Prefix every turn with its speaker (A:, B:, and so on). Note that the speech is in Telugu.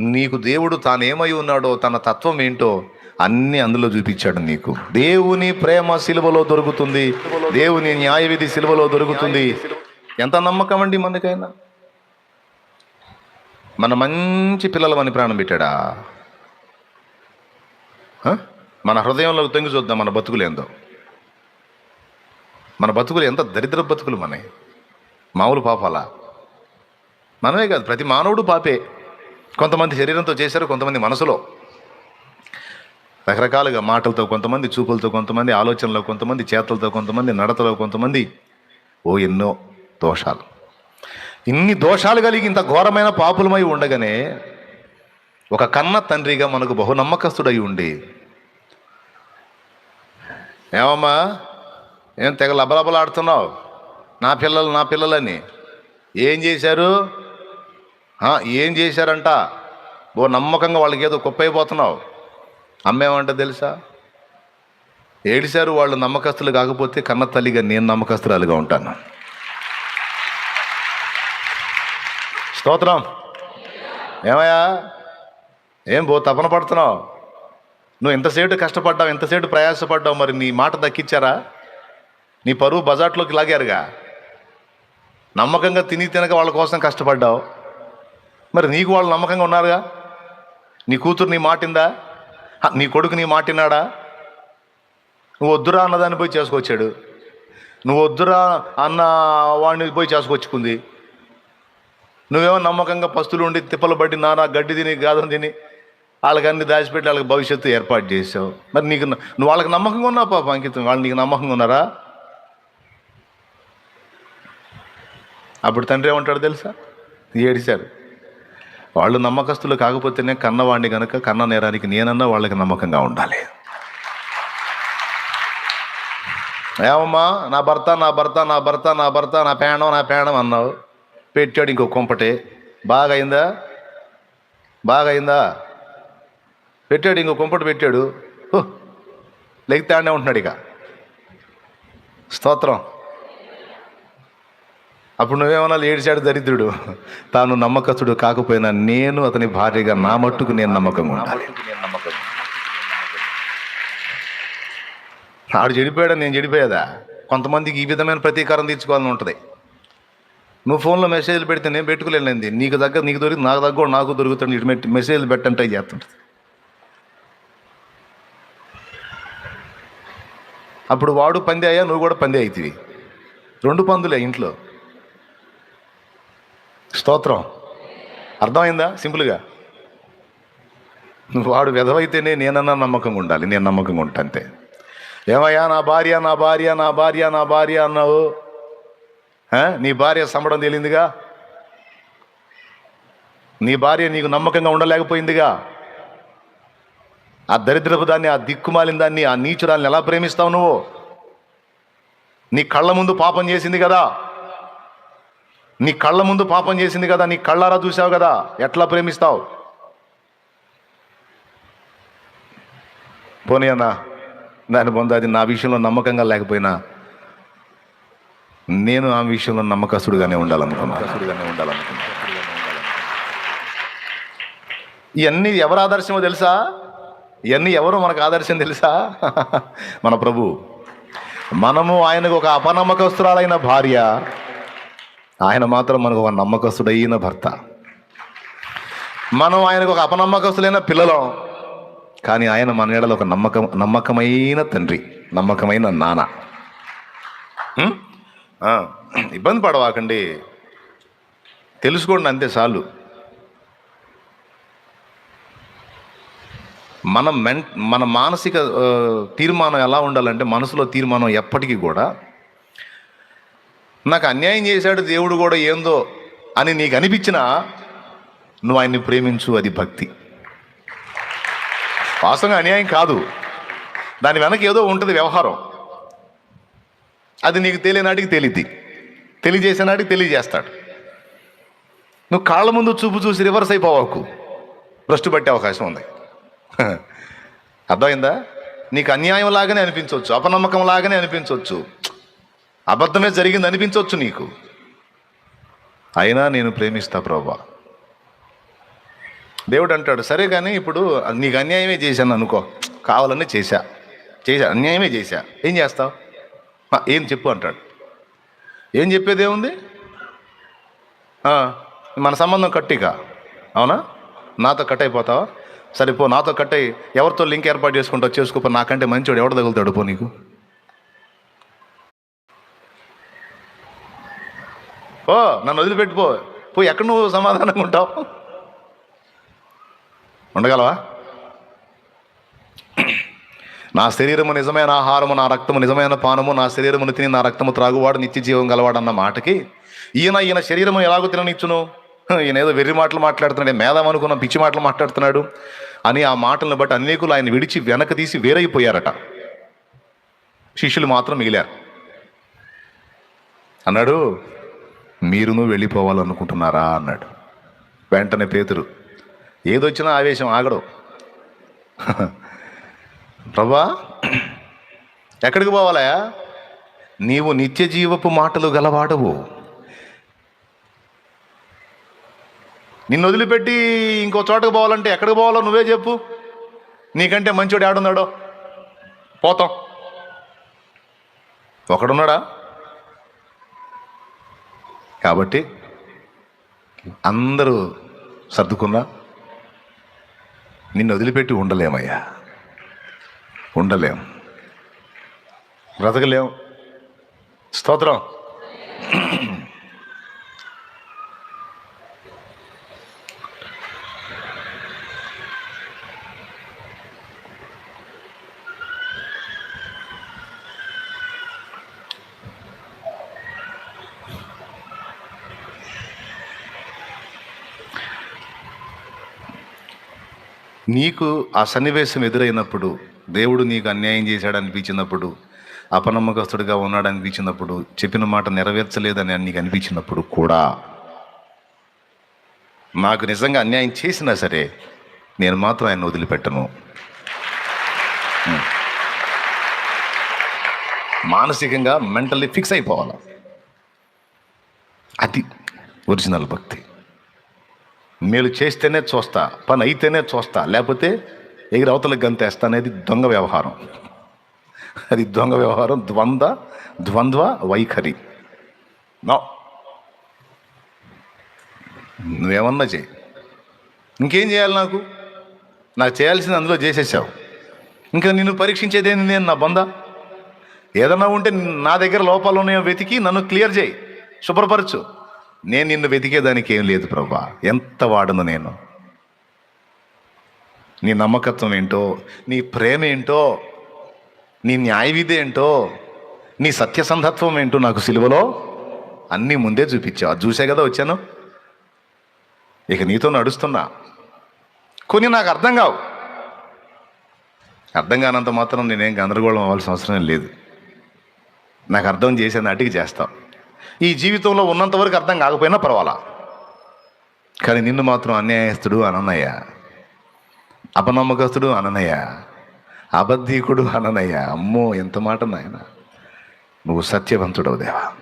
A: నీకు దేవుడు తానేమై ఉన్నాడో తన తత్వం ఏంటో అన్ని అందులో చూపించాడు నీకు. దేవుని ప్రేమ సిలువలో దొరుకుతుంది. దేవుని న్యాయవిధి సిలువలో దొరుకుతుంది. ఎంత నమ్మకం అండి మనకైనా మన మంచి పిల్లలమని ప్రాణం పెట్టాడా? మన హృదయంలో తొంగి చూద్దాం మన బతుకులు ఏందో. మన బతుకులు ఎంత దరిద్ర బతుకులు మనవి. మామూలు పాపాలా? మనమే కాదు ప్రతి మానవుడు పాపే. కొంతమంది శరీరంతో చేశారు కొంతమంది మనసులో. రకరకాలుగా మాటలతో కొంతమంది చూపులతో కొంతమంది ఆలోచనలో కొంతమంది చేతలతో కొంతమంది నడతలో కొంతమంది. ఓ ఎన్నో దోషాలు. ఇన్ని దోషాలు కలిగి ఇంత ఘోరమైన పాపులమై ఉండగానే ఒక కన్న తండ్రిగా మనకు బహునమ్మకస్తుడై ఉండి ఏమమ్మా ఏం తెగ లబలబలాడుతున్నావు? నా పిల్లలు నా పిల్లలని ఏం చేశారు? ఏం చేశారంట? ఓ నమ్మకంగా వాళ్ళకి ఏదో కుప్పైపోతున్నావు. అమ్మేమంట తెలుసా? ఏడిశారు వాళ్ళు నమ్మకస్తులు కాకపోతే కన్న తల్లిగా నేను నమ్మకస్తురాలుగా ఉంటాను. స్తోత్రం. ఏమయ్యా? ఏం బో తపన పడుతున్నావు? నువ్వు ఎంతసేపు కష్టపడ్డావు ఎంతసేపు ప్రయాసపడ్డావు మరి నీ మాట దక్కిచ్చారా? నీ పరువు బజాట్లోకి లాగారుగా. నమ్మకంగా తిని తినక వాళ్ళ కోసం కష్టపడ్డావు. మరి నీకు వాళ్ళు నమ్మకంగా ఉన్నారుగా? నీ కూతురు నీ మాటిందా? నీ కొడుకు నీ మాటిన్నాడా నువ్వు వద్దురా అన్నదాన్ని పోయి చేసుకొచ్చాడు. నువ్వు వద్దురా అన్న వాడిని పోయి చేసుకొచ్చుకుంది. నువ్వేమో నమ్మకంగా పస్తులు ఉండి తిప్పలు పడి నానా గడ్డి తిని గాదం తిని వాళ్ళకి అన్ని దాచిపెట్టి వాళ్ళకి భవిష్యత్తు ఏర్పాటు చేసావు. మరి నీకు నువ్వు వాళ్ళకి నమ్మకంగా ఉన్నావు పాప అంకితం. వాళ్ళు నీకు నమ్మకంగా ఉన్నారా? అప్పుడు తండ్రి ఏమంటాడు తెలుసా? ఏడిశారు. వాళ్ళు నమ్మకస్తులు కాకపోతేనే కన్నవాడిని కనుక కన్న నేరానికి నేనన్నా వాళ్ళకి నమ్మకంగా ఉండాలి. ఏమమ్మా? నా భర్త నా భర్త నా భర్త నా భర్త నా పేణం నా పేణం అన్నావు. పెట్టాడు ఇంకో కొంపటే. బాగా అయిందా బాగా అయిందా పెట్టాడు ఇంకో కొంపటి పెట్టాడు. లెగితే లెగితాడనే ఉంటున్నాడు ఇక. స్తోత్రం. అప్పుడు నువ్వేమన్నా ఏడిచాడు దరిద్రుడు? తాను నమ్మకస్తుడు కాకపోయినా నేను అతని భార్యగా నా మట్టుకు నేను నమ్మకం ఉండాలి. ఆడు చెడిపోయాడా? నేను చెడిపోయేదా? కొంతమందికి ఈ విధమైన ప్రతీకారం తీర్చుకోవాలని ఉంటుంది. నువ్వు ఫోన్లో మెసేజ్లు పెడితే నేను పెట్టుకోలేనింది నీకు దగ్గర నీకు దొరికి నాకు దగ్గర నాకు దొరుకుతుంది ఇటు మెసేజ్లు పెట్టంటే చేస్తుంటుంది. అప్పుడు వాడు పంది అయ్యా నువ్వు కూడా పంది అవుతుంది రెండు పందులే ఇంట్లో. స్తోత్రం. అర్థమైందా? సింపుల్గా. నువ్వు వాడు విధవైతేనే నేనన్నా నమ్మకంగా ఉండాలి. నేను నమ్మకంగా ఉంటా అంతే ఏమయ్యా నా భార్య నా భార్య నా భార్య నా భార్య అన్నావు? నీ భార్య సంబడం తేలిందిగా? నీ భార్య నీకు నమ్మకంగా ఉండలేకపోయిందిగా? ఆ దరిద్రపు దాన్ని ఆ దిక్కుమాలిన దాన్ని ఆ నీచురాల్ని ఎలా ప్రేమిస్తావు నువ్వు? నీ కళ్ళ ముందు పాపం చేసింది కదా? నీ కళ్ళ ముందు పాపం చేసింది కదా నీ కళ్ళారా చూసావు కదా ఎట్లా ప్రేమిస్తావు? పోనీ అన్న దాని పొంద అది నా విషయంలో నమ్మకంగా లేకపోయినా నేను ఆ విషయంలో నమ్మకస్తుడుగానే ఉండాలనుకున్నా ఉండాలనుకున్నా. ఇవన్నీ ఎవరు ఆదర్శమో తెలుసా? ఇవన్నీ ఎవరు మనకు ఆదర్శం తెలుసా? మన ప్రభు మనము ఆయనకు ఒక అపనమ్మకస్తురాలైన భార్య ఆయన మాత్రం మనకు ఒక నమ్మకస్తుడైన భర్త. మనం ఆయనకు ఒక అపనమ్మకస్తులైన పిల్లలం కానీ ఆయన మన ఏడలో ఒక నమ్మకం నమ్మకమైన తండ్రి నమ్మకమైన నాన్న. ఇబ్బంది పడవాకండి. తెలుసుకోండి అంతే చాలు. మన మెన్ మన మానసిక తీర్మానం ఎలా ఉండాలంటే మనసులో తీర్మానం ఎప్పటికీ కూడా నాకు అన్యాయం చేశాడు దేవుడు కూడా ఏందో అని నీకు అనిపించినా నువ్వు ఆయన్ని ప్రేమించు అది భక్తి. వాస్తవంగా అన్యాయం కాదు. దాని వెనక ఏదో ఉంటుంది వ్యవహారం. అది నీకు తెలియనాటికి తెలియద్ది. తెలియజేసేనాటికి తెలియజేస్తాడు. నువ్వు కాళ్ళ ముందు చూపు చూసి రివర్స్ అయిపోవకు భ్రష్టు పట్టే అవకాశం ఉంది. అర్థమైందా? నీకు అన్యాయం లాగానే అనిపించవచ్చు అపనమ్మకం లాగానే అనిపించవచ్చు. అబద్ధమే జరిగింది అనిపించవచ్చు నీకు. అయినా నేను ప్రేమిస్తా ప్రభా. దేవుడు అంటాడు సరే కానీ ఇప్పుడు నీకు అన్యాయమే చేశాను అనుకో. కావాలని చేశా. చేశా అన్యాయమే చేశా. ఏం చేస్తావు? ఏం చెప్పు అంటాడు. ఏం చెప్పేది ఏముంది మన సంబంధం కట్టిక అవునా? నాతో కట్ అయిపోతావా? సరే పో నాతో కట్ అయ్యి ఎవరితో లింక్ ఏర్పాటు చేసుకుంటావు చేసుకోపో నాకంటే మంచివాడు ఎవడు తగులుతాడు పో నీకు. ఓ నన్ను వదిలిపెట్టిపో పో ఎక్కడ నువ్వు సమాధానంగా ఉంటావు? ఉండగలవా? నా శరీరము నిజమైన ఆహారము నా రక్తము నిజమైన పానము నా శరీరమును తిని నా రక్తము త్రాగువాడు నిత్య జీవం గలవాడు అన్న మాటకి ఈయన ఈయన శరీరము ఎలాగో తిననిచ్చును? ఈయన ఏదో వెర్రి మాటలు మాట్లాడుతున్నాడు మేధాం అనుకున్న పిచ్చి మాటలు మాట్లాడుతున్నాడు అని ఆ మాటలను బట్టి అనేకులు ఆయన విడిచి వెనక తీసి వేరైపోయారట. శిష్యులు మాత్రం మిగిలారు. అన్నాడు మీరును వెళ్ళిపోవాలనుకుంటున్నారా? అన్నాడు. వెంటనే పేతురు ఏదొచ్చినా ఆవేశం ఆగడు. ప్రభా ఎక్కడికి పోవాలా? నీవు నిత్య జీవపు మాటలు గలవాడవు. నిన్ను వదిలిపెట్టి ఇంకో చోటకు పోవాలంటే ఎక్కడికి పోవాలో నువ్వే చెప్పు. నీకంటే మంచోడు ఆడున్నాడో. పోతాం. ఒకడున్నాడా? కాబట్టి అందరూ సర్దుకున్నా నిన్ను వదిలిపెట్టి ఉండలేమయ్యా. ఉండలేం. బ్రతకలేం. స్తోత్రం. నీకు ఆ సన్నివేశం ఎదురైనప్పుడు దేవుడు నీకు అన్యాయం చేశాడు అనిపించినప్పుడు అపనమ్మకస్తుడిగా ఉన్నాడు అనిపించినప్పుడు చెప్పిన మాట నెరవేర్చలేదని నీకు అనిపించినప్పుడు కూడా నాకు నిజంగా అన్యాయం చేసినా సరే నేను మాత్రం ఆయన వదిలిపెట్టను. మానసికంగా మెంటల్లీ ఫిక్స్ అయిపోవాలి. అది ఒరిజినల్ భక్తి. మేలు చేస్తేనే చూస్తా పని అయితేనే చూస్తా లేకపోతే ఎగిరి అవతలకు గంతేస్తా అనేది దొంగ వ్యవహారం. అది దొంగ వ్యవహారం ద్వంద్వ ద్వంద్వ వైఖరి. నో. నువ్వేమన్నా చేయి. ఇంకేం చేయాలి నాకు? నాకు చేయాల్సింది అందులో చేసేసావు. ఇంకా నిన్ను పరీక్షించేదేంది నేను నా బంద? ఏదన్నా ఉంటే నా దగ్గర లోపాలు ఉన్నాయో వెతికి నన్ను క్లియర్ చేయి. శుభ్రపరచు. నేను నిన్ను వెతికేదానికి ఏం లేదు ప్రభా. ఎంత వాడను నేను? నీ నమ్మకత్వం ఏంటో నీ ప్రేమ ఏంటో నీ న్యాయవిధి ఏంటో నీ సత్యసంధత్వం ఏంటో నాకు సిలువలో అన్నీ ముందే చూపించావు. అది చూసే కదా వచ్చాను? ఇక నీతో నడుస్తున్నా. కొన్ని నాకు అర్థం కావు. అర్థం కానంత మాత్రం నేనేం గందరగోళం అవ్వాల్సిన అవసరం లేదు. నాకు అర్థం చేసే నాటికి చేస్తావు ఈ జీవితంలో ఉన్నంత వరకు అర్థం కాకపోయినా పర్వాలా? కానీ నిన్ను మాత్రం అన్యాయస్తుడు అనన్నయ్య అపనమ్మకస్తుడు అననయ్య. అబద్ధీకుడు అననయ్య. అమ్మో ఎంత మాట నాయన. నువ్వు సత్యవంతుడవు దేవా.